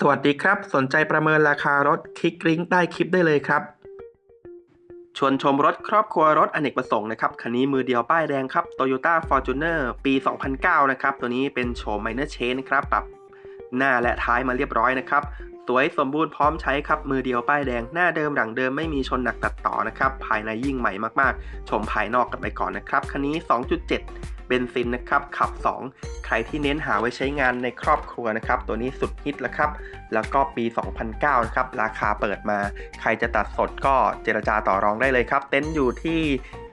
สวัสดีครับ สนใจประเมินราคารถคลิกลิงก์ใต้คลิปได้เลยครับ ชวนชมรถครอบครัวรถอเนกประสงค์นะครับ คันนี้มือเดียวป้ายแดงครับ Toyota Fortuner ปี 2009 นะครับ ตัวนี้เป็นโฉม Minor Change นะครับ ปรับหน้าและท้ายมาเรียบร้อยนะครับ สวยสมบูรณ์พร้อมใช้ครับ มือเดียวป้ายแดง หน้าเดิมหลังเดิมไม่มีชนหนักตัดต่อนะครับ ภายในยิ่งใหม่มากๆ ชมภายนอกกันไปก่อนนะครับ คันนี้ 2.7 เบนซินนะครับขับ 2 ใครที่เน้นหาไว้ใช้งานในครอบครัวนะครับ ตัวนี้สุดฮิตแล้วครับ แล้วก็ปี 2009 นะครับ ราคาเปิดมา ใครจะตัดสดก็เจรจาต่อรองได้เลยครับ เต็นท์อยู่ที่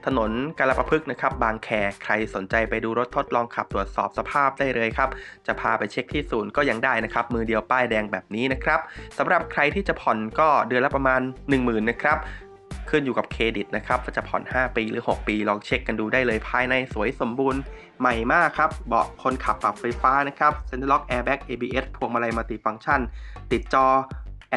ถนนกาลประพฤกนะครับ บางแคใครสนใจไปดูรถทดลองขับตรวจสอบสภาพได้เลยครับ จะพาไปเช็คที่ศูนย์ก็ยังได้นะครับ มือเดียวป้ายแดงแบบนี้นะครับสำหรับใครที่จะผ่อนก็เดือนละประมาณ 10,000นะครับ ขึ้นอยู่กับเครดิตนะครับจะผ่อน 5 ปีหรือ 6 ปี ลองเช็คกันดูได้เลยภายในสวยสมบูรณ์ใหม่มากครับ เบาะคนขับปรับไฟฟ้านะครับ Center Lock Airbag ABS พวงมาลัยมัลติฟังก์ชัน ติดจอ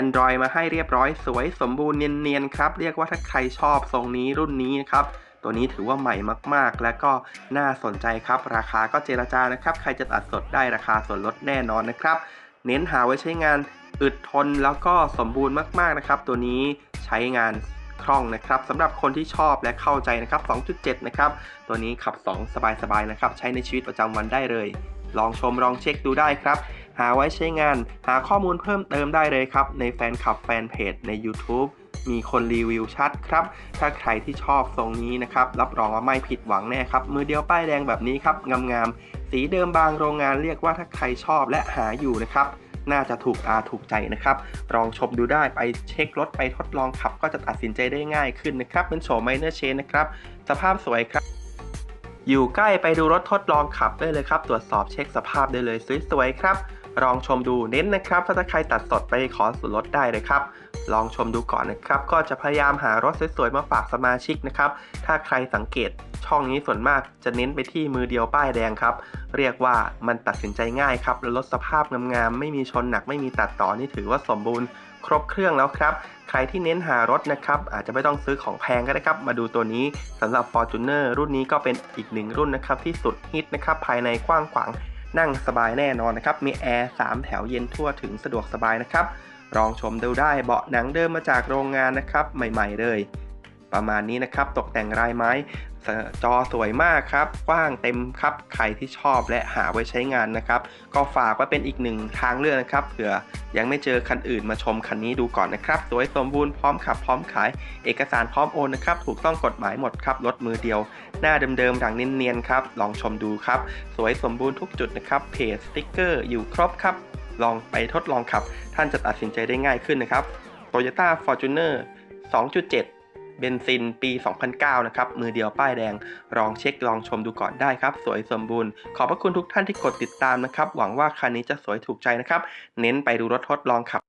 Android มาให้เรียบร้อยสวยสมบูรณ์เนียนๆครับ เรียกว่าถ้าใครชอบทรงนี้รุ่นนี้นะครับตัวนี้ถือว่าใหม่มากๆ และก็น่าสนใจครับ ราคาก็เจรจานะครับ ใครจะตัดสดได้ราคาส่วนลดแน่นอนนะครับ เน้นหาไว้ใช้งานอึดทนแล้วก็สมบูรณ์มากๆนะครับ ตัวนี้ใช้งาน คล่องนะครับสำหรับคนที่ชอบและเข้าใจนะครับ 2.7 นะครับ ตัวนี้ขับ 2 สบายๆนะครับ ใช้ในชีวิตประจำวันได้เลย ลองชมลองเช็คดูได้ครับ หาไว้ใช้งาน หาข้อมูลเพิ่มเติมได้เลยครับ ในแฟนคลับแฟนเพจใน YouTube มีคนรีวิวชัดครับ ถ้าใครที่ชอบทรงนี้นะครับ รับรองว่าไม่ผิดหวังแน่ครับ มือเดียวป้ายแดงแบบนี้ครับ งามๆ สีเดิมบางโรงงานเรียกว่าถ้าใครชอบและหาอยู่นะครับ น่าจะถูกตาถูกใจนะครับลองชมดูได้ไปเช็ครถไปทดลองขับ ก็จะตัดสินใจได้ง่ายขึ้นนะครับเป็นโฉมไมเนอร์เชนนะครับสภาพสวยครับอยู่ใกล้ไปดูรถทดลองขับได้เลยครับ ตรวจสอบเช็คสภาพได้เลยสวยๆครับ ลองชมดูเน้นนะครับ ถ้าใครตัดสดไปขอส่วนลดได้เลยครับ ลองชมดูก่อนนะครับ ก็จะพยายามหารถสวยๆมาฝากสมาชิกนะครับ ถ้าใครสังเกตช่องนี้ส่วนมากจะเน้นไปที่มือเดียวป้ายแดงครับ เรียกว่ามันตัดสินใจง่ายครับล้วรถสภาพงามๆ ไม่มีชนหนักไม่มีตัดต่อนี่ถือว่าสมบูรณ์ ครบเครื่องแล้วครับ ใครที่เน้นหารถนะครับ อาจจะไม่ต้องซื้อของแพงก็ได้ครับ มาดูตัวนี้สำหรับ Fortuner รุ่นนี้ก็เป็นอีกหนึ่งรุ่นนะครับที่สุดฮิตนะครับภายในกว้างขวางนั่งสบายแน่นอนนะครับ มีแอร์ 3 แถวเย็นทั่วถึงสะดวกสบายนะครับลองชมดูได้เบาะหนังเดิมมาจากโรงงานนะครับ ใหม่ๆเลย ประมาณนี้นะครับ ตกแต่งลายไม้ จอสวยมากครับกว้างเต็มครับใครที่ชอบและหาไว้ใช้งานนะครับ ก็ฝากไว้เป็นอีกหนึ่งทางเลือกนะครับเผื่อยังไม่เจอคันอื่นมาชมคันนี้ดูก่อนนะครับ สวยสมบูรณ์พร้อมขับพร้อมขาย เอกสารพร้อมโอนนะครับ ถูกต้องกฎหมายหมดครับรถมือเดียว หน้าเดิมๆดังเนียนๆครับ ลองชมดูครับ สวยสมบูรณ์ทุกจุดนะครับเพจสติ๊กเกอร์อยู่ครบครับ ลองไปทดลองขับ ท่านจะตัดสินใจได้ง่ายขึ้นนะครับ Toyota Fortuner 2.7 เบนซินปี 2009 นะครับ มือเดียวป้ายแดง ลองเช็คลองชมดูก่อนได้ครับ สวยสมบูรณ์ ขอบพระคุณทุกท่านที่กดติดตามนะครับ หวังว่าคันนี้จะสวยถูกใจนะครับ เน้นไปดูรถทดลองขับ